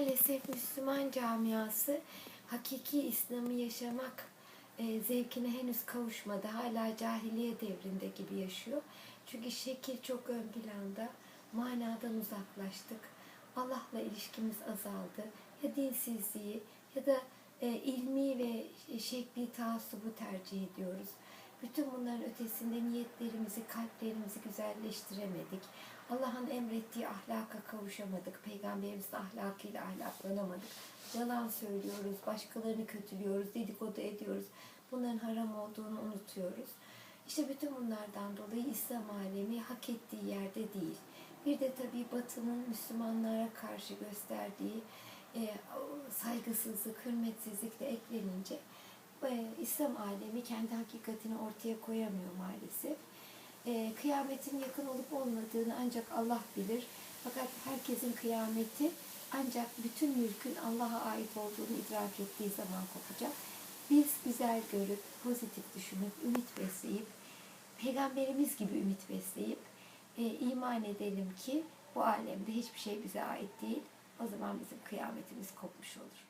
maalesef Müslüman camiası hakiki İslam'ı yaşamak e, zevkine henüz kavuşmadı. Hala cahiliye devrinde gibi yaşıyor. Çünkü şekil çok ön planda. Manadan uzaklaştık. Allah'la ilişkimiz azaldı. Ya dinsizliği ya da e, ilmi ve şekli taassubu tercih ediyoruz. Bütün bunların ötesinde niyetlerimizi, kalplerimizi güzelleştiremedik. Allah'ın emrettiği ahlaka kavuşamadık. Peygamberimizin ahlakıyla ahlaklanamadık. Yalan söylüyoruz, başkalarını kötülüyoruz, dedikodu ediyoruz. Bunların haram olduğunu unutuyoruz. İşte bütün bunlardan dolayı İslam alemi hak ettiği yerde değil. Bir de tabii Batı'nın Müslümanlara karşı gösterdiği e, saygısızlık, hürmetsizlik de eklenince e, İslam alemi kendi hakikatini ortaya koyamıyor maalesef. E, kıyametin yakın olup olmadığını ancak Allah bilir. Fakat herkesin kıyameti ancak bütün mülkün Allah'a ait olduğunu idrak ettiği zaman kopacak. Biz güzel görüp, pozitif düşünüp, ümit besleyip, peygamberimiz gibi ümit besleyip e, iman edelim ki bu alemde hiçbir şey bize ait değil. O zaman bizim kıyametimiz kopmuş olur.